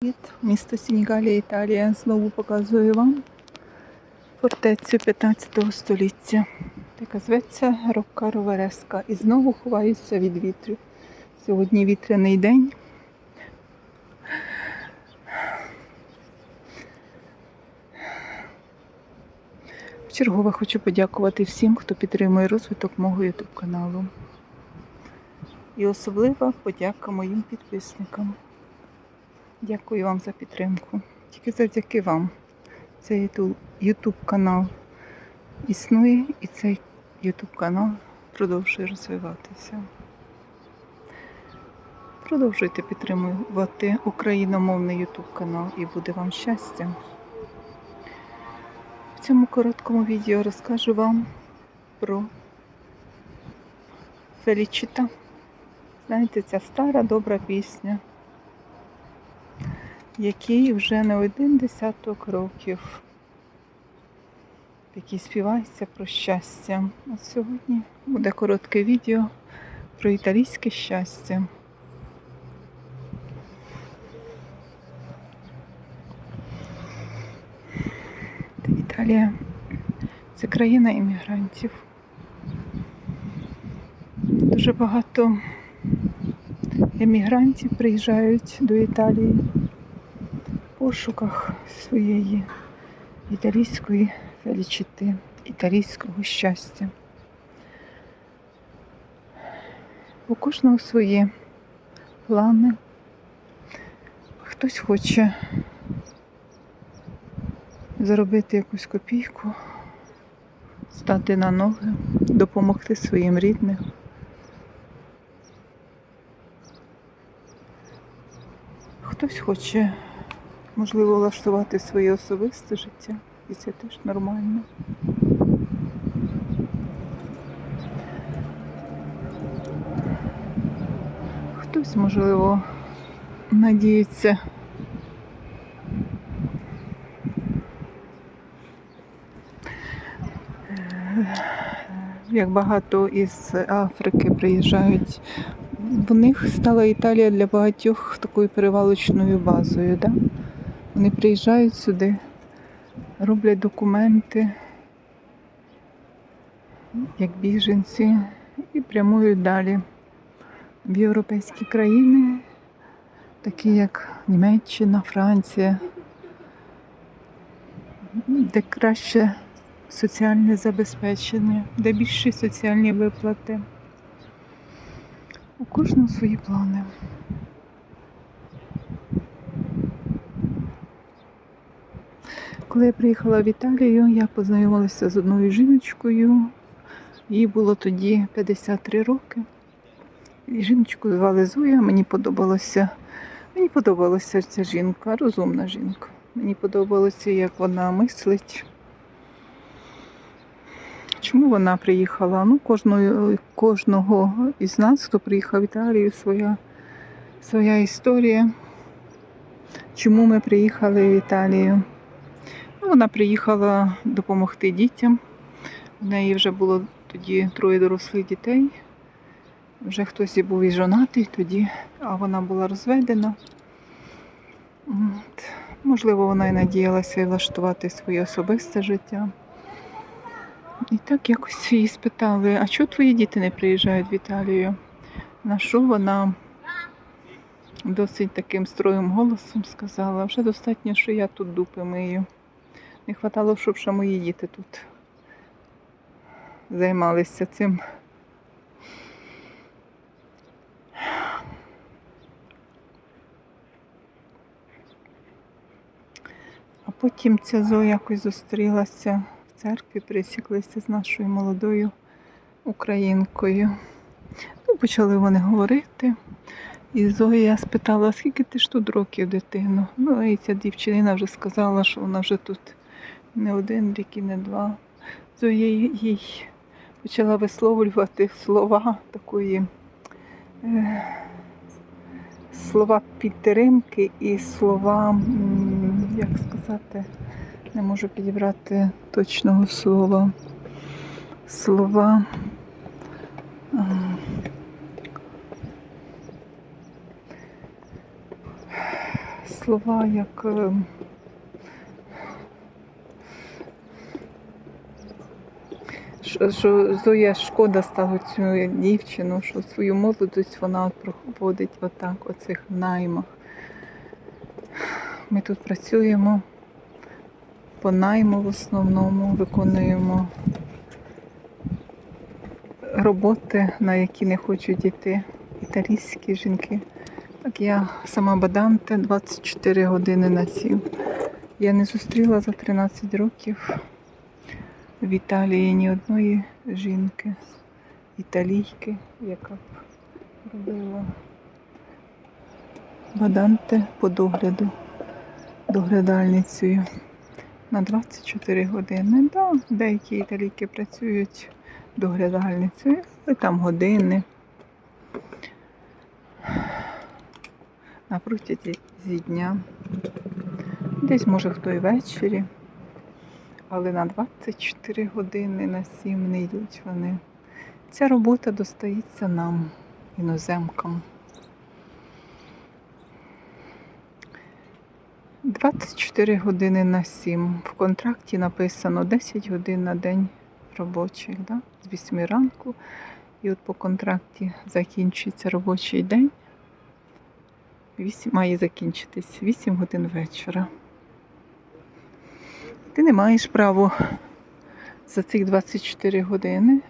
Привіт, місто Сінігалія, Італія. Знову показую вам фортецю 15 століття, яка зветься Рокка Ровереска. І знову ховаюся від вітру. Сьогодні вітряний день. Вчергове хочу подякувати всім, хто підтримує розвиток мого YouTube каналу. І особлива подяка моїм підписникам. Дякую вам за підтримку. Тільки завдяки вам. Цей YouTube канал існує і цей YouTube канал продовжує розвиватися. Продовжуйте підтримувати україномовний YouTube канал і буде вам щастя. В цьому короткому відео розкажу вам про Фелічіта. Знаєте, ця стара добра пісня який вже не один десяток років, який співається про щастя. От сьогодні буде коротке відео про італійське щастя. Італія це країна іммігрантів. Дуже багато емігрантів приїжджають до Італії пошуках своєї італійської фелічити, італійського щастя. У кожного свої плани. Хтось хоче заробити якусь копійку, стати на ноги, допомогти своїм рідним. Хтось хоче можливо, влаштувати своє особисте життя, і це теж нормально. Хтось, можливо, надіється. Як багато із Африки приїжджають, в них стала Італія для багатьох такою перевалочною базою. Да? Вони приїжджають сюди, роблять документи, як біженці, і прямують далі в європейські країни, такі як Німеччина, Франція, де краще соціальне забезпечення, де більші соціальні виплати. У кожного свої плани. Коли я приїхала в Італію, я познайомилася з одною жіночкою. Їй було тоді 53 роки. І жіночку звали Зоя, мені подобалося. Мені подобалася ця жінка, розумна жінка. Мені подобалося, як вона мислить. Чому вона приїхала? Ну, кожного, кожного із нас, хто приїхав в Італію, своя, своя історія. Чому ми приїхали в Італію? Вона приїхала допомогти дітям. У неї вже було тоді троє дорослих дітей. Вже хтось і був і жонатий тоді, а вона була розведена. От. Можливо, вона і надіялася влаштувати своє особисте життя. І так якось її спитали, а чого твої діти не приїжджають в Італію? На що вона досить таким строєм голосом сказала, вже достатньо, що я тут дупи мию. Не вистачало, щоб ще мої діти тут займалися цим. А потім ця Зоя якось зустрілася в церкві, пересіклися з нашою молодою українкою. Ну, Почали вони говорити. І Зоя спитала, скільки ти ж тут років, дитину? Ну, і ця дівчина вже сказала, що вона вже тут не один рік і не два. Зоя їй почала висловлювати слова такої е, слова підтримки і слова, як сказати, не можу підібрати точного слова. Слова. слова, як е, що, Зоя шкода стало цю дівчину, що свою молодість вона проходить отак, оцих наймах. Ми тут працюємо по найму в основному, виконуємо роботи, на які не хочуть йти італійські жінки. Так я сама баданте 24 години на 7. Я не зустріла за 13 років в Італії ні одної жінки, італійки, яка б робила баданте по догляду, доглядальницею на 24 години. Да, деякі італійки працюють доглядальницею, але там години. На протязі зі дня. Десь може хто і ввечері, але на 24 години на 7 не йдуть вони. Ця робота достається нам, іноземкам. 24 години на 7. В контракті написано 10 годин на день робочих, да? з 8 ранку. І от по контракті закінчується робочий день. 8, має закінчитись 8 годин вечора. Ти не маєш права за цих 24 години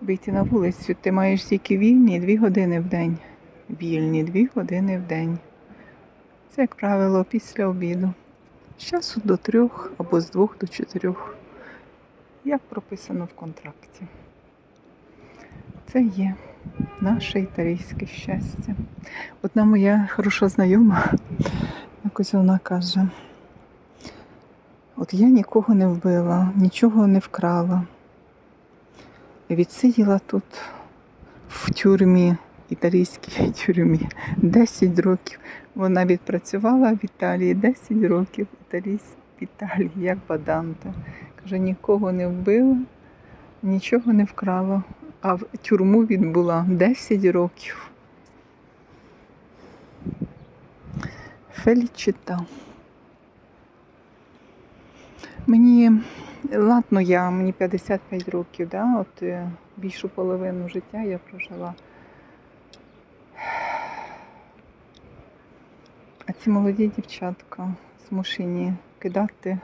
вийти на вулицю. Ти маєш тільки вільні 2 години в день. Вільні 2 години в день. Це, як правило, після обіду. З часу до трьох або з двох до чотирьох. Як прописано в контракті. Це є наше італійське щастя. Одна моя хороша знайома, якось вона каже: от я нікого не вбила, нічого не вкрала. Відсиділа тут в тюрмі, італійській тюрмі 10 років. Вона відпрацювала в Італії 10 років італійсь, в Італії, як баданта. Каже, нікого не вбила, нічого не вкрала, а в тюрму відбула 10 років. Фелічита. Мені ладно, я мені 55 років, да? от е, більшу половину життя я прожила. А ці молоді дівчатка змушені кидати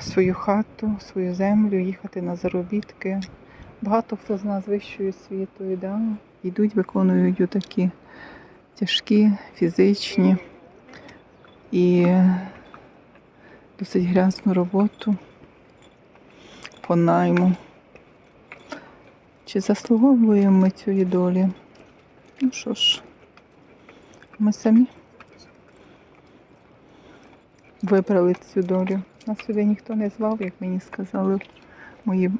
свою хату, свою землю, їхати на заробітки. Багато хто з нас вищою освітою, да? йдуть, виконують такі тяжкі, фізичні і досить грязну роботу по найму. Чи заслуговуємо ми цієї долі? Ну що ж, ми самі вибрали цю долю. Нас сюди ніхто не звав, як мені сказали мої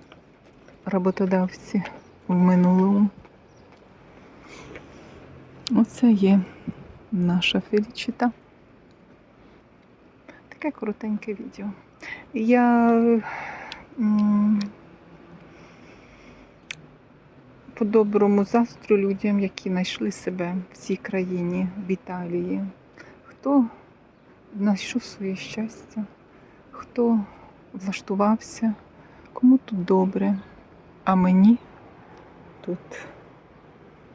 роботодавці в минулому. Оце є наша фелічита. Таке коротеньке відео. Я по-доброму застрю людям, які знайшли себе в цій країні, в Італії. Хто знайшов своє щастя, хто влаштувався, кому тут добре, а мені тут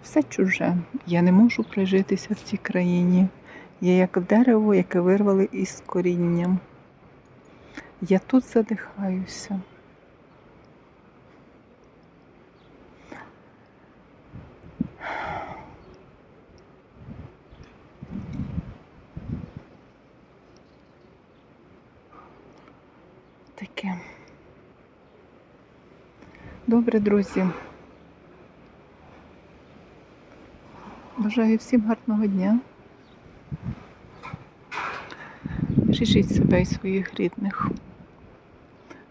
все чуже. Я не можу прижитися в цій країні. Я як дерево, яке вирвали із корінням. Я тут задихаюся. Таке. Добре, друзі. Бажаю всім гарного дня. Бережіть себе і своїх рідних.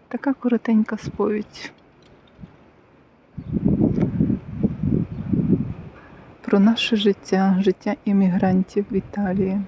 Така коротенька сповідь. Про наше життя, життя іммігрантів в Італії.